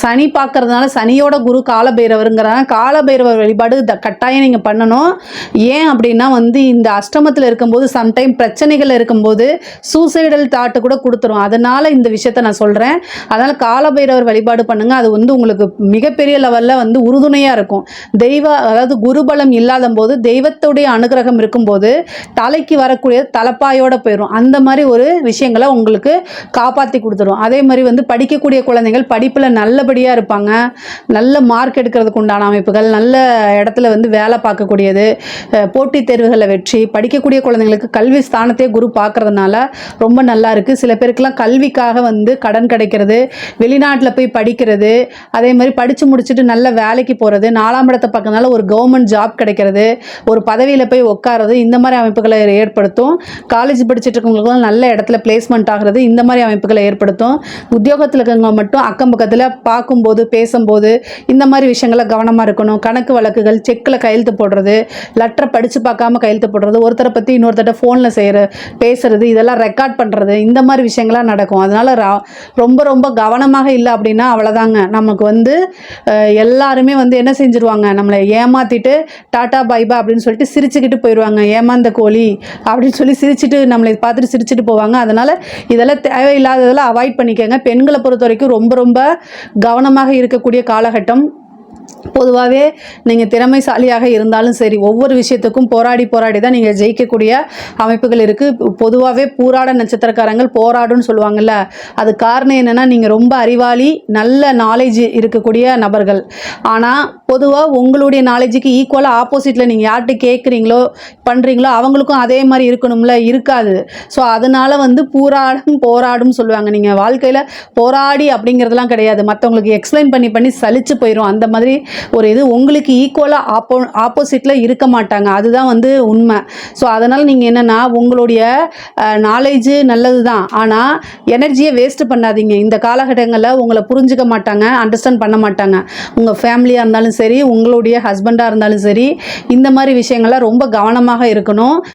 சனி பார்க்கறதுனால சனியோட குரு காலபைரவருங்கிறாங்க காலபைரவர் வழிபாடு த- கட்டாயம் நீங்கள் பண்ணணும். ஏன் அப்படின்னா வந்து இந்த அஷ்டமத்தில் இருக்கும்போது சம்டைம் பிரச்சனைகள் இருக்கும்போது சூசைடல் தாட்டு கூட கொடுத்துரும். அதனால இந்த விஷயத்த நான் சொல்கிறேன் அதனால் காலபைரவர் வழிபாடு பண்ணுங்க. அது வந்து உங்களுக்கு மிகப்பெரிய லெவலில் வந்து உறுதுணையாக இருக்கும். தெய்வ அதாவது குருபலம் இல்லாத போது தெய்வத்துடைய அனுகிரகம் இருக்கும்போது தலைக்கு வரக்கூடிய தலைப்பாயோட போயிடும் அந்த மாதிரி ஒரு விஷயங்களை உங்களுக்கு காப்பாற்றி கொடுத்துரும். அதே மாதிரி வந்து படிக்கக்கூடிய குழந்தைகள் படிப்பில் நல்ல நல்லபடியாக இருப்பாங்க. நல்ல மார்க் எடுக்கிறதுக்கு உண்டான அமைப்புகள் நல்ல இடத்துல வந்து வேலை பார்க்கக்கூடியது போட்டித் தேர்வுகளில் வெற்றி படிக்கக்கூடிய குழந்தைங்களுக்கு கல்வி ஸ்தானத்தையே குரு பார்க்கறதுனால ரொம்ப நல்லா இருக்குது சில பேருக்குலாம் கல்விக்காக வந்து கடன் கிடைக்கிறது வெளிநாட்டில் போய் படிக்கிறது அதே மாதிரி படித்து முடிச்சுட்டு நல்ல வேலைக்கு போகிறது நாலாம் இடத்தை பார்க்கறதுனால ஒரு கவர்மெண்ட் ஜாப் கிடைக்கிறது ஒரு பதவியில் போய் உட்காருறது இந்த மாதிரி அமைப்புகளை ஏற்படுத்தும். காலேஜ் படிச்சுட்டு இருக்கவங்களுக்குலாம் நல்ல இடத்துல பிளேஸ்மெண்ட் ஆகிறது இந்த மாதிரி அமைப்புகளை ஏற்படுத்தும். உத்தியோகத்தில் இருக்கவங்க மட்டும் அக்கம் பக்கத்தில் பார்க்கும்போது பேசும்போது இந்த மாதிரி விஷயங்களை கவனமாக இருக்கணும். கணக்கு வழக்குகள் செக்கில் கையெழுத்து போடுறது லெட்டரை படித்து பார்க்காம கையெழுத்து போடுறது ஒருத்தரை பற்றி இன்னொருத்தட்ட ஃபோனில் செய்கிற பேசுறது இதெல்லாம் ரெக்கார்ட் பண்ணுறது இந்த மாதிரி விஷயங்கள்லாம் நடக்கும். அதனால் ரொம்ப ரொம்ப கவனமாக இல்லை அப்படின்னா அவ்வளோதாங்க நமக்கு வந்து எல்லாருமே வந்து என்ன செஞ்சுருவாங்க? நம்மளை ஏமாற்றிட்டு டாட்டா பைபா அப்படின்னு சொல்லிட்டு சிரிச்சுக்கிட்டு போயிடுவாங்க ஏமாந்த கோழி அப்படின்னு சொல்லி சிரிச்சுட்டு நம்மளை பார்த்துட்டு சிரிச்சிட்டு போவாங்க. அதனால் இதெல்லாம் தேவையில்லாததெல்லாம் அவாய்ட் பண்ணிக்கோங்க. பெண்களை பொறுத்த வரைக்கும் ரொம்ப ரொம்ப கவனமாக இருக்கக்கூடிய காலகட்டம் பொதுவாகவே நீங்கள் திறமைசாலியாக இருந்தாலும் சரி ஒவ்வொரு விஷயத்துக்கும் போராடி போராடி தான் நீங்கள் ஜெயிக்கக்கூடிய அமைப்புகள் இருக்குது பொதுவாகவே பூராட நட்சத்திரக்காரங்கள் போராடுன்னு சொல்லுவாங்கள்ல அது காரணம் என்னென்னா நீங்கள் ரொம்ப அறிவாளி நல்ல நாலேஜ் இருக்கக்கூடிய நபர்கள். ஆனால் பொதுவாக உங்களுடைய நாலேஜுக்கு ஈக்குவலாக ஆப்போசிட்டில் நீங்கள் யார்கிட்ட கேட்குறீங்களோ பண்ணுறீங்களோ அவங்களுக்கும் அதே மாதிரி இருக்கணும்ல இருக்காது. ஸோ அதனால் வந்து பூராடும் போராடும் சொல்லுவாங்க. நீங்கள் வாழ்க்கையில் போராடி அப்படிங்கிறதுலாம் கிடையாது. மற்றவங்களுக்கு எக்ஸ்பிளைன் பண்ணி பண்ணி சலிச்சு போயிடும் அந்த மாதிரி ஒரு இது உங்களுக்கு ஈக்குவலாக ஆப்போ ஆப்போசிட்டில் இருக்க மாட்டாங்க. அதுதான் வந்து உண்மை. ஸோ அதனால் நீங்கள் என்னென்னா உங்களுடைய நாலேஜு நல்லது தான் ஆனால் எனர்ஜியை வேஸ்ட்டு பண்ணாதீங்க. இந்த காலகட்டங்களில் உங்களை புரிஞ்சுக்க மாட்டாங்க அண்டர்ஸ்டாண்ட் பண்ண மாட்டாங்க. உங்கள் ஃபேமிலியாக இருந்தாலும் சரி உங்களுடைய ஹஸ்பண்டாக இருந்தாலும் சரி இந்த மாதிரி விஷயங்கள்லாம் ரொம்ப கவனமாக இருக்கணும்.